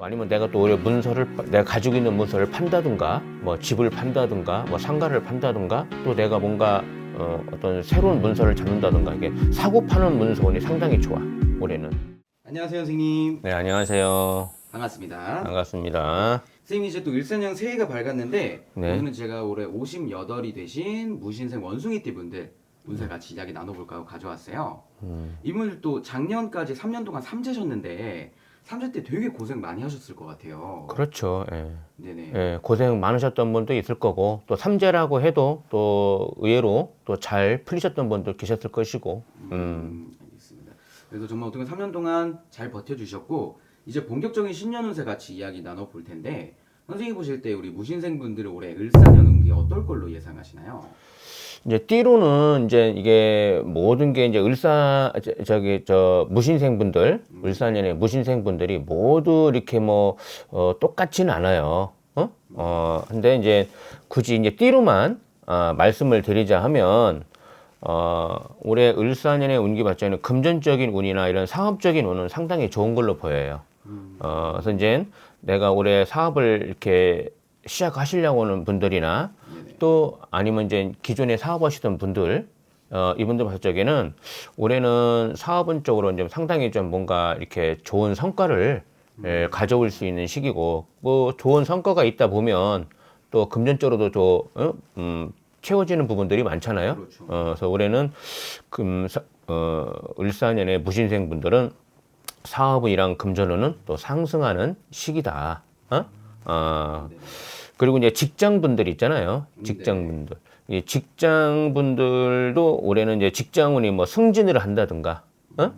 아니면 내가 또 오히려 문서를 내가 가지고 있는 문서를 판다든가 뭐 집을 판다든가 뭐 상가를 판다든가 또 내가 뭔가 어, 어떤 새로운 문서를 잡는다든가 이게 사고 파는 문서원이 상당히 좋아 올해는. 안녕하세요 선생님. 네 안녕하세요. 반갑습니다. 반갑습니다. 선생님 이제 또 일산형 새해가 밝았는데 네. 오늘은 제가 올해 58이 되신 무신생 원숭이띠 분들 운세 같이 이야기 나눠볼까 하고 가져왔어요. 음, 이분들 또 작년까지 3년 동안 삼재셨는데 삼재 때 되게 고생 많이 하셨을 것 같아요. 그렇죠. 예. 네네. 예, 고생 많으셨던 분도 있을 거고 또 삼재라고 해도 또 의외로 또 잘 풀리셨던 분도 계셨을 것이고 음, 음, 알겠습니다. 그래서 정말 어떻게 3년 동안 잘 버텨주셨고 이제 본격적인 신년 운세 같이 이야기 나눠볼 텐데 선생님 보실 때 우리 무신생 분들의 올해 을사년 운기 어떨 걸로 예상하시나요? 이제 띠로는 이제 이게 모든 게 이제 을사 저- 저기 저 무신생 분들 을사년의 무신생 분들이 모두 이렇게 뭐 어, 똑같지는 않아요. 어? 어 근데 이제 굳이 이제 띠로만 아, 말씀을 드리자 하면 어 올해 을사년의 운기 발전은 금전적인 운이나 이런 사업적인 운은 상당히 좋은 걸로 보여요. 어 그래서 이제 내가 올해 사업을 이렇게 시작하시려고 하는 분들이나 또 아니면 이제 기존에 사업하시던 분들 어, 이분들 봤을 적에는 올해는 사업은 쪽으로 이제 상당히 좀 뭔가 이렇게 좋은 성과를 예, 가져올 수 있는 시기고 뭐 좋은 성과가 있다 보면 또 금전적으로도 또 어? 음, 채워지는 부분들이 많잖아요. 그렇죠. 어, 그래서 올해는 금 사- 어, 을사년의 무신생 분들은 사업이랑 금전운은 또 상승하는 시기다. 어? 어, 네네. 그리고 이제 직장분들 있잖아요. 네. 직장분들. 이 직장분들도 올해는 이제 직장운이 뭐 승진을 한다든가, 어?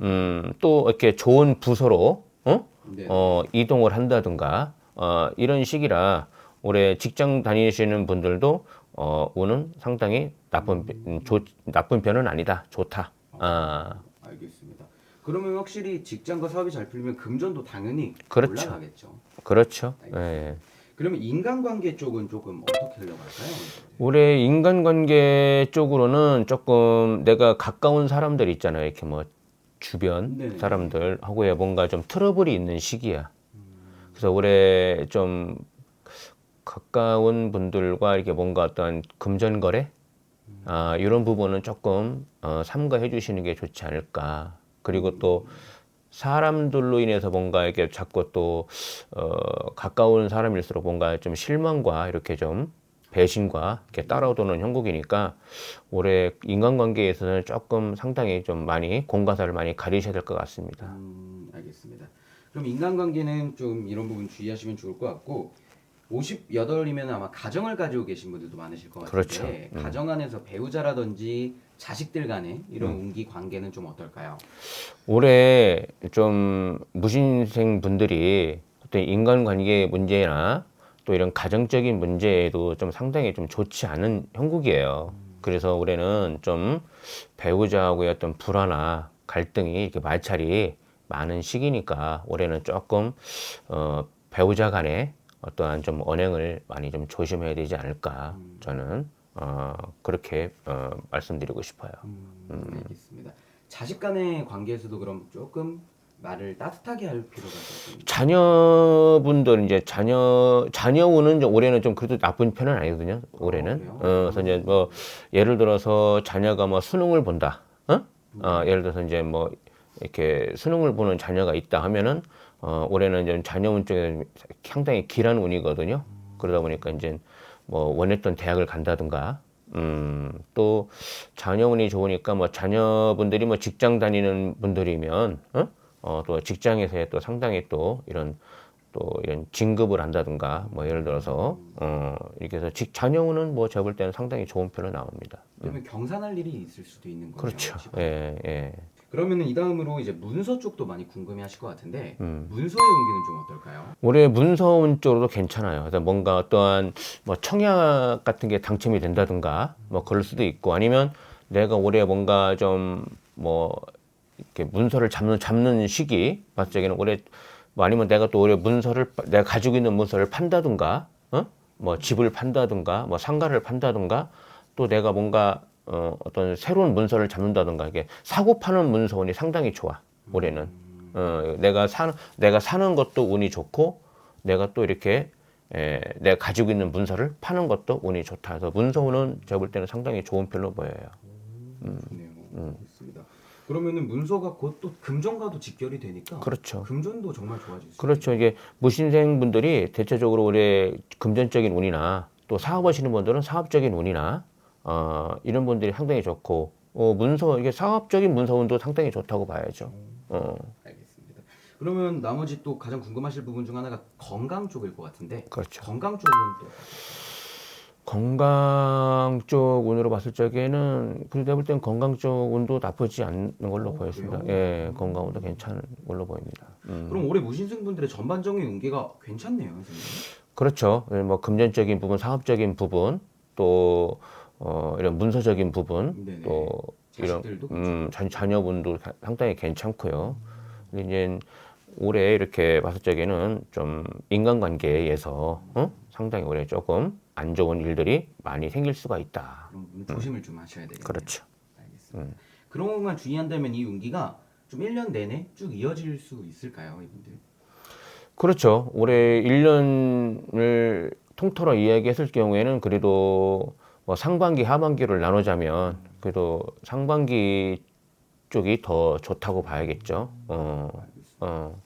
음, 또 이렇게 좋은 부서로, 어? 네네. 어, 이동을 한다든가, 어, 이런 시기라 올해 직장 다니시는 분들도 어, 운은 상당히 나쁜, 음, 좋, 나쁜 편은 아니다. 좋다. 아, 알겠습니다. 그러면 확실히 직장과 사업이 잘 풀리면 금전도 당연히 그렇죠. 올라가겠죠. 그렇죠. 예. 그러면 인간관계 쪽은 조금 어떻게 흘러갈까요? 올해 인간관계 쪽으로는 조금 내가 가까운 사람들 있잖아요. 이렇게 뭐 주변 네. 사람들하고의 뭔가 좀 트러블이 있는 시기야. 그래서 올해 좀 가까운 분들과 이렇게 뭔가 어떤 금전거래 아, 이런 부분은 조금 어, 삼가해 주시는 게 좋지 않을까. 그리고 또 사람들로 인해서 뭔가 이렇게 자꾸 또 어, 가까운 사람일수록 뭔가 좀 실망과 이렇게 좀 배신과 이렇게 따라오는 형국이니까 올해 인간관계에서는 조금 상당히 좀 많이 공과사를 많이 가리셔야 될 것 같습니다. 음, 알겠습니다. 그럼 인간관계는 좀 이런 부분 주의하시면 좋을 것 같고 58이면 아마 가정을 가지고 계신 분들도 많으실 것 같은데 그렇죠. 음. 가정 안에서 배우자라든지 자식들 간의 이런 음. 운기 관계는 좀 어떨까요? 올해 좀 무신생 분들이 어떤 인간관계 문제나 또 이런 가정적인 문제에도 좀 상당히 좀 좋지 않은 형국이에요. 그래서 올해는 좀 배우자하고의 어떤 불화나 갈등이 이렇게 마찰이 많은 시기니까 올해는 조금 어, 배우자 간에 어떠한 좀 언행을 많이 좀 조심해야 되지 않을까 저는 어, 그렇게 어, 말씀드리고 싶어요. 음, 알겠습니다. 자식 간의 관계에서도 그럼 조금 말을 따뜻하게 할 필요가 좀 자녀분들 이제 자녀 자녀운은 좀 올해는 좀 그래도 나쁜 편은 아니거든요. 올해는. 그래요? 어, 그래서 이제 뭐 예를 들어서 자녀가 뭐 수능을 본다. 어? 어, 예를 들어서 이제 뭐 이렇게 수능을 보는 자녀가 있다 하면은 어, 올해는 이제 자녀운 쪽에 상당히 길한 운이거든요. 그러다 보니까 이제 뭐 원했던 대학을 간다든가 음, 또 자녀운이 좋으니까 뭐 자녀분들이 뭐 직장 다니는 분들이면 어? 어, 또 직장에서의 또 상당히 또 이런 또 이런 진급을 한다든가 뭐 예를 들어서 어, 이렇게 해서 직 자녀운은 뭐 제가 볼 때는 상당히 좋은 편으로 나옵니다. 그러면 경산할 일이 있을 수도 있는 거죠. 그렇죠. 예, 예. 그러면은 이 다음으로 이제 문서 쪽도 많이 궁금해하실 것 같은데 음. 문서의 운기는 좀 어떨까요? 올해 문서운 쪽으로도 괜찮아요. 그래서 뭔가 어떠한 뭐 청약 같은 게 당첨이 된다든가 뭐 그럴 수도 있고 아니면 내가 올해 뭔가 좀 뭐 이렇게 문서를 잡는 잡는 시기 적에는 올해 뭐 아니면 내가 또 올해 문서를 내가 가지고 있는 문서를 판다든가 어? 뭐 집을 판다든가 뭐 상가를 판다든가 또 내가 뭔가 어, 어떤 새로운 문서를 잡는다든가 이게 사고 파는 문서 운이 상당히 좋아 올해는 어, 내가 사는 내가 사는 것도 운이 좋고 내가 또 이렇게 에, 내가 가지고 있는 문서를 파는 것도 운이 좋다. 해서 문서 운은 제가 볼 때는 상당히 좋은 편로 보여요. 좋네요. 좋습니다. 그러면은 문서가 곧 또 금전과도 직결이 되니까 그렇죠. 금전도 정말 좋아질 수 그렇죠. 이게 무신생 분들이 대체적으로 올해 금전적인 운이나 또 사업하시는 분들은 사업적인 운이나 어, 이런 분들이 상당히 좋고 어, 문서 이게 사업적인 문서 운도 상당히 좋다고 봐야죠. 어, 알겠습니다. 그러면 나머지 또 가장 궁금하실 부분 중 하나가 건강 쪽일 것 같은데 그렇죠. 건강 쪽은 또 건강 쪽 운으로 봤을 적에는 그래도 볼 때는 건강 쪽 운도 나쁘지 않는 걸로 어, 보였습니다. 예, 건강 운도 괜찮은 걸로 보입니다. 음. 그럼 올해 무신생분들의 전반적인 운기가 괜찮네요, 선생님. 그렇죠. 예, 뭐 금전적인 부분, 사업적인 부분, 또 어, 이런 문서적인 부분, 네네. 또 이런 자식들도 음, 자, 자녀분도 가- 상당히 괜찮고요. 근데 이제 올해 이렇게 봤을 적에는 좀 인간관계에서 어? 상당히 올해 조금 안 좋은 일들이 많이 생길 수가 있다. 그럼 조심을 좀 하셔야 되겠네요. 그렇죠. 알겠습니다. 그런 것만 주의한다면 이 운기가 좀 1년 내내 쭉 이어질 수 있을까요, 이분들? 그렇죠. 올해 1년을 통틀어 이야기했을 경우에는 그래도 뭐 상반기, 하반기를 나누자면 그래도 상반기 쪽이 더 좋다고 봐야겠죠. 어, 어,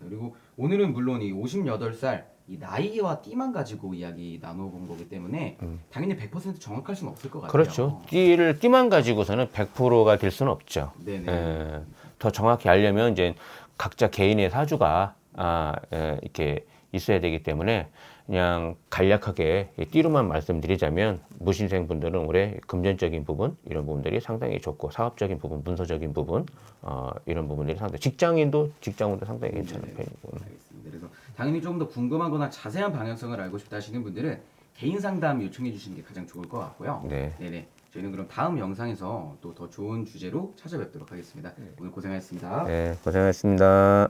그리고 오늘은 물론 이 58살 이 나이와 띠만 가지고 이야기 나눠본 거기 때문에 당연히 100% 정확할 수는 없을 것 같아요. 음. 그렇죠. 띠를 띠만 가지고서는 100%가 될 수는 없죠. 네네. 예, 더 정확히 알려면 이제 각자 개인의 사주가 아, 예, 이렇게 있어야 되기 때문에 그냥 간략하게 이 띠로만 말씀드리자면 무신생 분들은 올해 금전적인 부분 이런 부분들이 상당히 좋고 사업적인 부분, 문서적인 부분 어, 이런 부분들이 상당히 직장인도 직장운도 상당히 괜찮은 편이고 알겠습니다. 그래서 당연히 조금 더 궁금하거나 자세한 방향성을 알고 싶다 하시는 분들은 개인 상담 요청해 주시는 게 가장 좋을 것 같고요. 네. 네네. 저희는 그럼 다음 영상에서 또 더 좋은 주제로 찾아뵙도록 하겠습니다. 오늘 고생하셨습니다. 네, 고생하셨습니다.